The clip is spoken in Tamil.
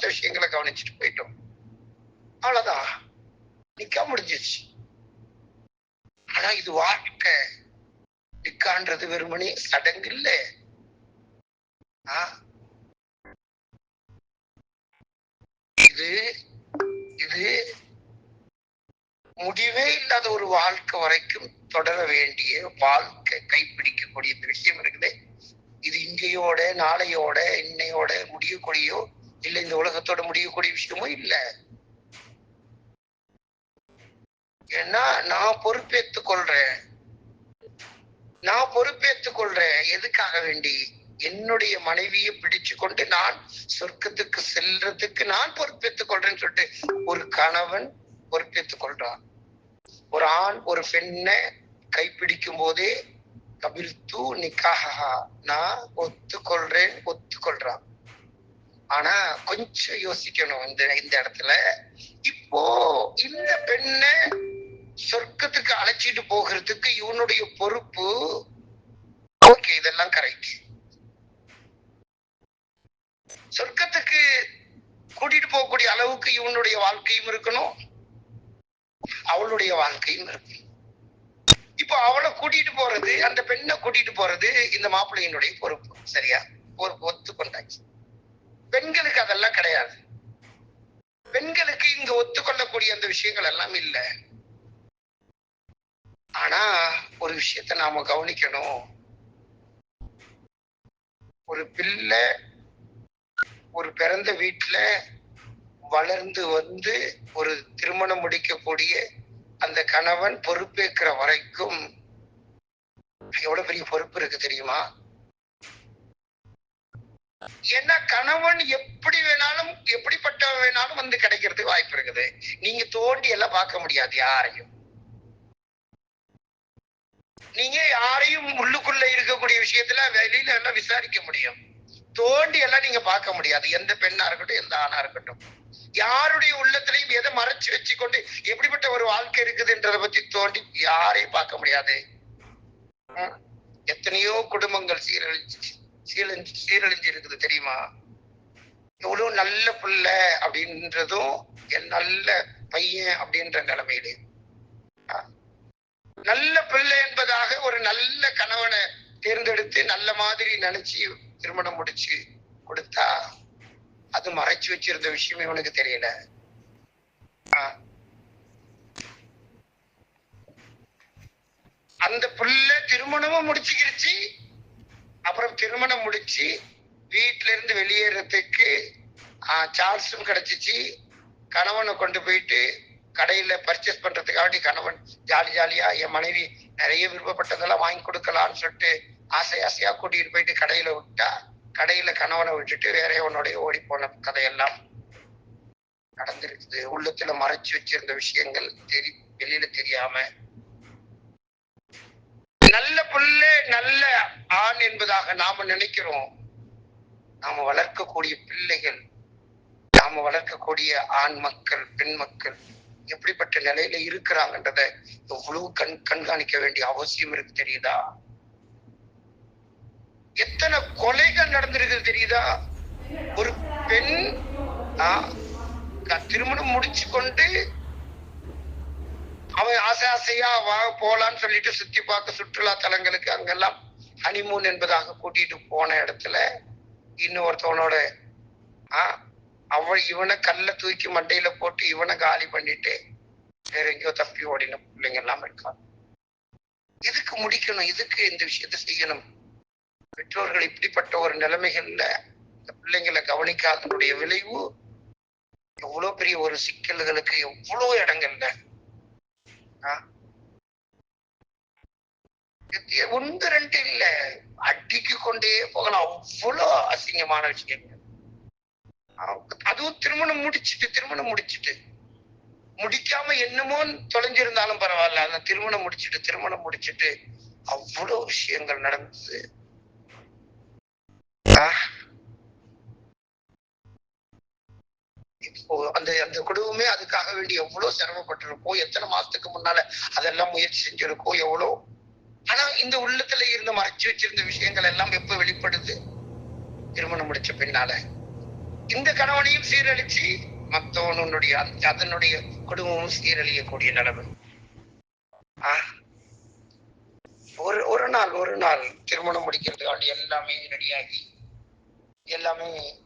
மற்ற விஷயங்களை கவனிச்சுட்டு போயிட்டோம். அவ்வளவுதான் நிக்க முடிஞ்சிச்சு ஆனா இது வாழ்க்கை. நிக்கான்றது வெறுமனே சடங்கு இல்ல. இது இது முடிவே இல்லாத ஒரு வாழ்க்கை வரைக்கும் தொடர வேண்டிய வாழ்க்கை கைப்பிடிக்கக்கூடிய இந்த விஷயம் இருக்குது. இது இங்கேயோட நாளையோட இன்னையோட முடியக்கூடியோ இல்ல இந்த உலகத்தோட முடியக்கூடிய விஷயமோ இல்ல. ஏன்னா நான் பொறுப்பேற்றுக் கொள்றேன். நான் பொறுப்பேற்றுக் கொள்றேன். எதுக்காக வேண்டி? என்னுடைய மனைவியை பிடிச்சு கொண்டு நான் சொர்க்கத்துக்கு செல்றதுக்கு நான் பொறுப்பேற்றுக் கொள்றேன்னு சொல்லிட்டு ஒரு கணவன் பொறுப்பேற்றுக் கொள்றான். ஒரு ஆண் ஒரு பெண்ணை கைப்பிடிக்கும் போதே கபிர்த்து நிக்காஹா நான் ஒத்துக்கொள்றேன் ஒத்துக்கொள்றான். ஆனா கொஞ்சம் யோசிக்கணும் இந்த இந்த இடத்துல. இப்போ இந்த பெண்ணை சொர்க்கத்துக்கு அழைச்சிட்டு போகிறதுக்கு இவனுடைய பொறுப்பு ஓகே இதெல்லாம் கரெக்ட் சொர்க்கத்துக்கு கூட்டிட்டு போகக்கூடிய அளவுக்கு இவனுடைய வாழ்க்கையும் இருக்கணும். அவளுடைய வாழ்க்கையும் இருக்கணும். இப்போ அவளை கூட்டிட்டு போறது அந்த பெண்ணை கூட்டிட்டு போறது இந்த மாப்பிள்ளையினுடைய பொறுப்பு. சரியா? பொறுப்பு ஒத்துக்கொண்டாச்சு. பெண்களுக்கு அதெல்லாம் கிடையாது. பெண்களுக்கு இங்க ஒத்துக்கொள்ளக்கூடிய அந்த விஷயங்கள் எல்லாம் இல்ல. ஆனா ஒரு விஷயத்த நாம கவனிக்கணும். ஒரு பிள்ளை ஒரு பிறந்த வீட்டுல வளர்ந்து வந்து ஒரு திருமணம் முடிக்கக்கூடிய அந்த கணவன் பொறுப்பேற்கிற வரைக்கும் எவ்வளவு பெரிய பொறுப்பு இருக்கு தெரியுமா? ஏன்னா கணவன் எப்படி வேணாலும் எப்படிப்பட்ட வேணாலும் வந்து கிடைக்கிறதுக்கு வாய்ப்பு இருக்குது. நீங்க தோண்டி எல்லாம் பார்க்க முடியாது யாரையும். நீங்க யாரையும் உள்ளுக்குள்ள இருக்கக்கூடிய விஷயத்துல வெளியில எல்லாம் விசாரிக்க முடியும். தோண்டி எல்லாம் நீங்க பார்க்க முடியாது. எந்த பெண்ணா இருக்கட்டும் எந்த ஆணா இருக்கட்டும். யாருடைய உள்ளத்திலையும் எதை மறைச்சு வச்சுக்கொண்டு எப்படிப்பட்ட ஒரு வாழ்க்கை இருக்குதுன்றத பத்தி தோண்டி யாரையும் பார்க்க முடியாது. எத்தனையோ குடும்பங்கள் சீரழிச்சு சீரழிஞ்சு சீரழிஞ்சு இருக்குது தெரியுமா? இவ்வளோ நல்ல பிள்ளை அப்படின்றதும் என் நல்ல பையன் அப்படின்ற நிலைமையிலே. நல்ல பிள்ளை என்பதாக ஒரு நல்ல கணவனை தேர்ந்தெடுத்து நல்ல மாதிரி நினைச்சு திருமணம் முடிச்சு கொடுத்தா அது மறைச்சு வச்சிருந்த விஷயம் இவனுக்கு தெரியல. அந்த புள்ள திருமணமும் முடிச்சுக்கிருச்சு. அப்புறம் திருமணம் முடிச்சு வீட்டுல இருந்து வெளியேறதுக்கு சார்ஜும் கிடைச்சிச்சு. கணவனை கொண்டு போயிட்டு கடையில பர்ச்சேஸ் பண்றதுக்காண்டி கணவன் ஜாலி ஜாலியா என் மனைவி நிறைய விருப்பப்பட்டதெல்லாம் வாங்கி கொடுக்கலாம்னு சொல்லிட்டு ஆசை ஆசையா கூட்டிட்டு போயிட்டு கடையில விட்டா கடையில கணவனை விட்டுட்டு வேற உன்னுடைய ஓடி போன கதையெல்லாம் நடந்திருக்குது. உள்ளத்துல மறைச்சு வச்சிருந்த விஷயங்கள் தெரி வெளியில தெரியாம நல்ல பிள்ளை நல்ல ஆண் என்பதாக நாம நினைக்கிறோம். நாம வளர்க்கக்கூடிய பிள்ளைகள் நாம வளர்க்கக்கூடிய ஆண் மக்கள் பெண் மக்கள் எப்படிப்பட்ட நிலையில இருக்கிறாங்கன்றத எவ்வளவு கண் கண்காணிக்க வேண்டிய அவசியம் இருக்கு தெரியுதா? எத்தனை கொலைகள் நடந்திருக்குது தெரியுதா? ஒரு பெண் திருமணம் முடிச்சு கொண்டு அவன் ஆசை ஆசையா வா போலான்னு சொல்லிட்டு சுத்தி பார்க்க சுற்றுலா தலங்களுக்கு அங்கெல்லாம் ஹனிமூன் என்பதாக கூட்டிட்டு போன இடத்துல இன்னொருத்தவனோட ஆஹ் அவள் இவனை கல்ல தூக்கி மண்டையில போட்டு இவனை காலி பண்ணிட்டு வேற எங்கேயோ தப்பி ஓடின பிள்ளைங்க எல்லாம் இருக்காங்க. இதுக்கு முடிக்கணும் இதுக்கு இந்த விஷயத்த செய்யணும். பெற்றோர்கள் இப்படிப்பட்ட ஒரு நிலைமைகள்ல இந்த பிள்ளைங்களை கவனிக்காதனுடைய விளைவு எவ்வளவு பெரிய ஒரு சிக்கல்களுக்கு எவ்வளவு இடங்கள்ல ஒன்று ரெண்டு இல்ல. அடிக்கு கொண்டே போகலாம் அவ்வளவு அசிங்கமான விஷயங்கள் அதுவும் திருமணம் முடிச்சிட்டு திருமணம் முடிச்சிட்டு. முடிக்காம என்னமோ தொலைஞ்சிருந்தாலும் பரவாயில்ல. அந்த திருமணம் முடிச்சிட்டு திருமணம் முடிச்சிட்டு அவ்வளவு விஷயங்கள் நடந்தது. ஆஹ். அந்த அந்த குடும்பமே அதுக்காக வேண்டி எவ்வளவு சிரமப்பட்டிருக்கோம் எத்தனை மாசத்துக்கு முன்னால அதெல்லாம் முயற்சி செஞ்சிருக்கோம் எவ்வளோ. ஆனா இந்த உள்ளத்துல இருந்து மறைச்சு வச்சிருந்த விஷயங்கள் எல்லாம் எப்ப வெளிப்படுது? திருமணம் முடிச்ச பின்னால. இந்த கணவனையும் சீரழிச்சு மத்தவனுடைய அதனுடைய குடும்பமும் சீரழியக்கூடிய நிலைமை. ஒரு ஒரு நாள் ஒரு நாள் திருமணம் முடிக்கிறதுக்காண்டி எல்லாமே ரெடியாகி எல்லாமே